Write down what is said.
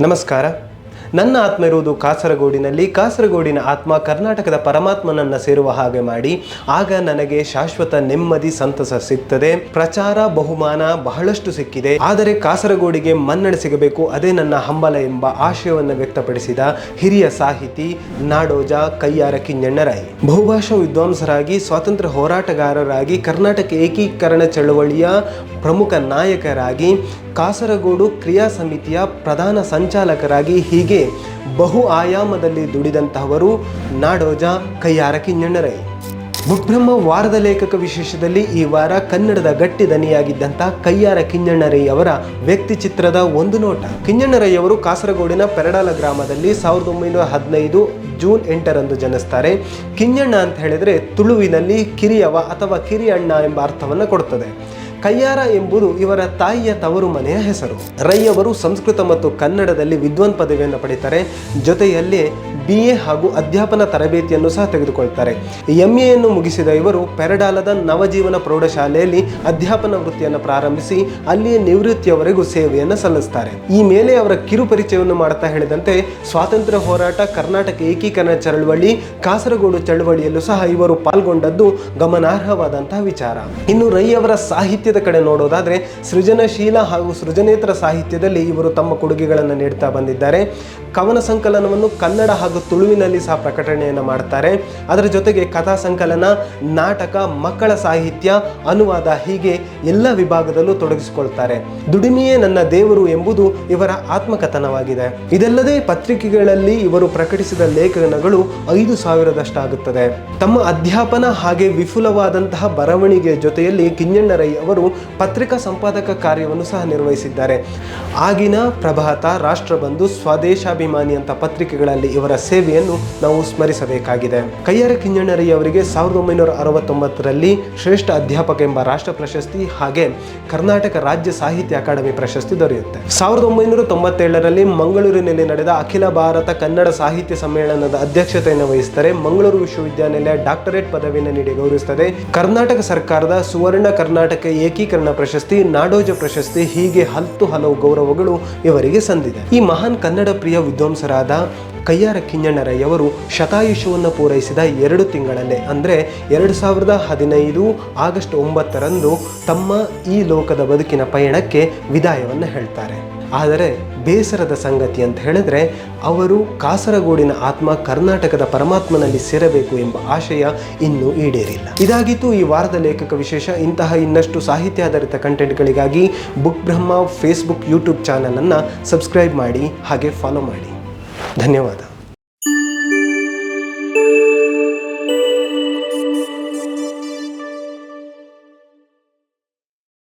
ನಮಸ್ಕಾರ ನನ್ನ ಆತ್ಮ ಇರುವುದು ಕಾಸರಗೋಡಿನಲ್ಲಿ. ಕಾಸರಗೋಡಿನ ಆತ್ಮ ಕರ್ನಾಟಕದ ಪರಮಾತ್ಮನನ್ನ ಸೇರುವ ಹಾಗೆ ಮಾಡಿ, ಆಗ ನನಗೆ ಶಾಶ್ವತ ನೆಮ್ಮದಿ ಸಂತಸ ಸಿಗ್ತದೆ. ಪ್ರಚಾರ, ಬಹುಮಾನ ಬಹಳಷ್ಟು ಸಿಕ್ಕಿದೆ. ಆದರೆ ಕಾಸರಗೋಡಿಗೆ ಮನ್ನಣೆ ಸಿಗಬೇಕು, ಅದೇ ನನ್ನ ಹಂಬಲ ಎಂಬ ಆಶಯವನ್ನು ವ್ಯಕ್ತಪಡಿಸಿದ ಹಿರಿಯ ಸಾಹಿತಿ ನಾಡೋಜ ಕೈಯಾರ ಕಿಂಜಣ್ಣರಾಯಿ ಬಹುಭಾಷಾ ವಿದ್ವಾಂಸರಾಗಿ, ಸ್ವಾತಂತ್ರ್ಯ ಹೋರಾಟಗಾರರಾಗಿ, ಕರ್ನಾಟಕ ಏಕೀಕರಣ ಚಳವಳಿಯ ಪ್ರಮುಖ ನಾಯಕರಾಗಿ, ಕಾಸರಗೋಡು ಕ್ರಿಯಾ ಸಮಿತಿಯ ಪ್ರಧಾನ ಸಂಚಾಲಕರಾಗಿ ಹೀಗೆ ಬಹು ಆಯಾಮದಲ್ಲಿ ದುಡಿದಂತಹವರು ನಾಡೋಜ ಕೈಯಾರ ಕಿಂಜಣ್ಣರೈ ಬುಬ್ರಹ್ಮ ವಾರದ ಲೇಖಕ ವಿಶೇಷದಲ್ಲಿ ಈ ವಾರ ಕನ್ನಡದ ಗಟ್ಟಿ ದನಿಯಾಗಿದ್ದಂಥ ಕೈಯಾರ ಕಿಂಜಣ್ಣರೈ ಅವರ ವ್ಯಕ್ತಿ ಚಿತ್ರದ ಒಂದು ನೋಟ. ಕಿಂಜಣ್ಣರೈ ಅವರು ಕಾಸರಗೋಡಿನ ಪೆರಡಾಲ ಗ್ರಾಮದಲ್ಲಿ ಸಾವಿರದ ಒಂಬೈನೂರ ಹದಿನೈದು ಜೂನ್ ಎಂಟರಂದು ಜನಿಸ್ತಾರೆ. ಕಿಂಜಣ್ಣ ಅಂತ ಹೇಳಿದರೆ ತುಳುವಿನಲ್ಲಿ ಕಿರಿಯವ ಅಥವಾ ಕಿರಿಯಣ್ಣ ಎಂಬ ಅರ್ಥವನ್ನು ಕೊಡುತ್ತದೆ ಕಯ್ಯಾರ ಎಂಬುದು ಇವರ ತಾಯಿಯ ತವರು ಮನೆಯ ಹೆಸರು. ರೈಯವರು ಸಂಸ್ಕೃತ ಮತ್ತು ಕನ್ನಡದಲ್ಲಿ ವಿದ್ವಾನ್ ಪದವಿಯನ್ನು ಪಡಿತಾರೆ. ಜೊತೆಯಲ್ಲಿ ಬಿ ಎ ಹಾಗೂ ಅಧ್ಯಾಪನ ತರಬೇತಿಯನ್ನು ಸಹ ತೆಗೆದುಕೊಳ್ತಾರೆ. ಎಂ ಎಯನ್ನು ಮುಗಿಸಿದ ಇವರು ಪೆರಡಾಲದ ನವಜೀವನ ಪ್ರೌಢಶಾಲೆಯಲ್ಲಿ ಅಧ್ಯಾಪನ ವೃತ್ತಿಯನ್ನು ಪ್ರಾರಂಭಿಸಿ ಅಲ್ಲಿಯೇ ನಿವೃತ್ತಿಯವರೆಗೂ ಸೇವೆಯನ್ನು ಸಲ್ಲಿಸ್ತಾರೆ. ಈ ಮೇಲೆ ಅವರ ಕಿರು ಪರಿಚಯವನ್ನು ಮಾಡ್ತಾ ಹೇಳಿದಂತೆ ಸ್ವಾತಂತ್ರ್ಯ ಹೋರಾಟ, ಕರ್ನಾಟಕ ಏಕೀಕರಣ ಚಳವಳಿ, ಕಾಸರಗೋಡು ಚಳವಳಿಯಲ್ಲೂ ಸಹ ಇವರು ಪಾಲ್ಗೊಂಡದ್ದು ಗಮನಾರ್ಹವಾದಂತಹ ವಿಚಾರ. ಇನ್ನು ರೈ ಅವರ ಸಾಹಿತ್ಯದ ಕಡೆ ನೋಡೋದಾದರೆ ಸೃಜನಶೀಲ ಹಾಗೂ ಸೃಜನೇತರ ಸಾಹಿತ್ಯದಲ್ಲಿ ಇವರು ತಮ್ಮ ಕೊಡುಗೆಗಳನ್ನು ನೀಡ್ತಾ ಬಂದಿದ್ದಾರೆ. ಕವನ ಸಂಕಲನವನ್ನು ಕನ್ನಡ ಹಾಗೂ ತುಳುವಿನಲ್ಲಿ ಸಹ ಪ್ರಕಟಣೆಯನ್ನು ಮಾಡ್ತಾರೆ. ಅದರ ಜೊತೆಗೆ ಕಥಾ ಸಂಕಲನ, ನಾಟಕ, ಮಕ್ಕಳ ಸಾಹಿತ್ಯ, ಅನುವಾದ ಹೀಗೆ ಎಲ್ಲ ವಿಭಾಗದಲ್ಲೂ ತೊಡಗಿಸಿಕೊಳ್ತಾರೆ. ದುಡಿಮೆಯೇ ನನ್ನ ದೇವರು ಎಂಬುದು ಇವರ ಆತ್ಮಕಥನವಾಗಿದೆ. ಇದಲ್ಲದೆ ಪತ್ರಿಕೆಗಳಲ್ಲಿ ಇವರು ಪ್ರಕಟಿಸಿದ ಲೇಖನಗಳು ಐದು ಸಾವಿರದಷ್ಟಾಗುತ್ತದೆ. ತಮ್ಮ ಅಧ್ಯಾಪನ ಹಾಗೆ ವಿಫುಲವಾದಂತಹ ಬರವಣಿಗೆಯ ಜೊತೆಯಲ್ಲಿ ಕಿಂಜಣ್ಣರೈ ಅವರು ಪತ್ರಿಕಾ ಸಂಪಾದಕ ಕಾರ್ಯವನ್ನು ಸಹ ನಿರ್ವಹಿಸಿದ್ದಾರೆ. ಆಗಿನ ಪ್ರಭಾತ ರಾಷ್ಟ್ರಬಂಧು ಸ್ವದೇಶಾಭಿಮಾನಿ ಅಂತ ಪತ್ರಿಕೆಗಳಲ್ಲಿ ಇವರ ಸೇವೆಯನ್ನು ನಾವು ಸ್ಮರಿಸಬೇಕಾಗಿದೆ. ಕಯ್ಯಾರ ಕಿಂಜಣ್ಣರೈ ಅವರಿಗೆ ಸಾವಿರದ ಒಂಬೈನೂರ ಅರವತ್ತೊಂಬತ್ತರಲ್ಲಿ ಶ್ರೇಷ್ಠ ಅಧ್ಯಾಪಕ ಎಂಬ ರಾಷ್ಟ್ರ ಪ್ರಶಸ್ತಿ ಹಾಗೆ ಕರ್ನಾಟಕ ರಾಜ್ಯ ಸಾಹಿತ್ಯ ಅಕಾಡೆಮಿ ಪ್ರಶಸ್ತಿ ದೊರೆಯುತ್ತೆ. ಸಾವಿರದ ಒಂಬೈನೂರ ತೊಂಬತ್ತೇಳರಲ್ಲಿ ಮಂಗಳೂರಿನಲ್ಲಿ ನಡೆದ ಅಖಿಲ ಭಾರತ ಕನ್ನಡ ಸಾಹಿತ್ಯ ಸಮ್ಮೇಳನದ ಅಧ್ಯಕ್ಷತೆಯನ್ನು ವಹಿಸುತ್ತಾರೆ ಮಂಗಳೂರು ವಿಶ್ವವಿದ್ಯಾನಿಲಯ ಡಾಕ್ಟರೇಟ್ ಪದವಿಯನ್ನು ನೀಡಿ ಗೌರವಿಸುತ್ತದೆ. ಕರ್ನಾಟಕ ಸರ್ಕಾರದ ಸುವರ್ಣ ಕರ್ನಾಟಕ ಏಕೀಕರಣ ಪ್ರಶಸ್ತಿ, ನಾಡೋಜ ಪ್ರಶಸ್ತಿ, ಹೀಗೆ ಹತ್ತು ಹಲವು ಗೌರವಗಳು ಇವರಿಗೆ ಸಂದಿದೆ. ಈ ಮಹಾನ್ ಕನ್ನಡ ಪ್ರಿಯ ವಿದ್ವಾಂಸರಾದ ಕಯ್ಯಾರ ಕಿಂಜಣ್ಣರಯ್ಯವರು ಶತಾಯುಷವನ್ನು ಪೂರೈಸಿದ ಎರಡು ತಿಂಗಳಲ್ಲೇ, ಅಂದರೆ ಎರಡು ಸಾವಿರದ ಹದಿನೈದು ಆಗಸ್ಟ್ ಒಂಬತ್ತರಂದು ತಮ್ಮ ಈ ಲೋಕದ ಬದುಕಿನ ಪಯಣಕ್ಕೆ ವಿದಾಯವನ್ನು ಹೇಳ್ತಾರೆ. ಆದರೆ ಬೇಸರದ ಸಂಗತಿ ಅಂತ ಹೇಳಿದ್ರೆ ಅವರು ಕಾಸರಗೋಡಿನ ಆತ್ಮ ಕರ್ನಾಟಕದ ಪರಮಾತ್ಮನಲ್ಲಿ ಸೇರಬೇಕು ಎಂಬ ಆಶಯ ಇನ್ನೂ ಈಡೇರಿಲ್ಲ. ಇದಾಗಿತ್ತು ಈ ವಾರದ ಲೇಖಕ ವಿಶೇಷ. ಇಂತಹ ಇನ್ನಷ್ಟು ಸಾಹಿತ್ಯಾಧಾರಿತ ಕಂಟೆಂಟ್ಗಳಿಗಾಗಿ ಬುಕ್ ಬ್ರಹ್ಮ ಫೇಸ್ಬುಕ್ ಯೂಟ್ಯೂಬ್ ಚಾನಲನ್ನು ಸಬ್ಸ್ಕ್ರೈಬ್ ಮಾಡಿ ಹಾಗೆ ಫಾಲೋ ಮಾಡಿ. ಧನ್ಯವಾದ.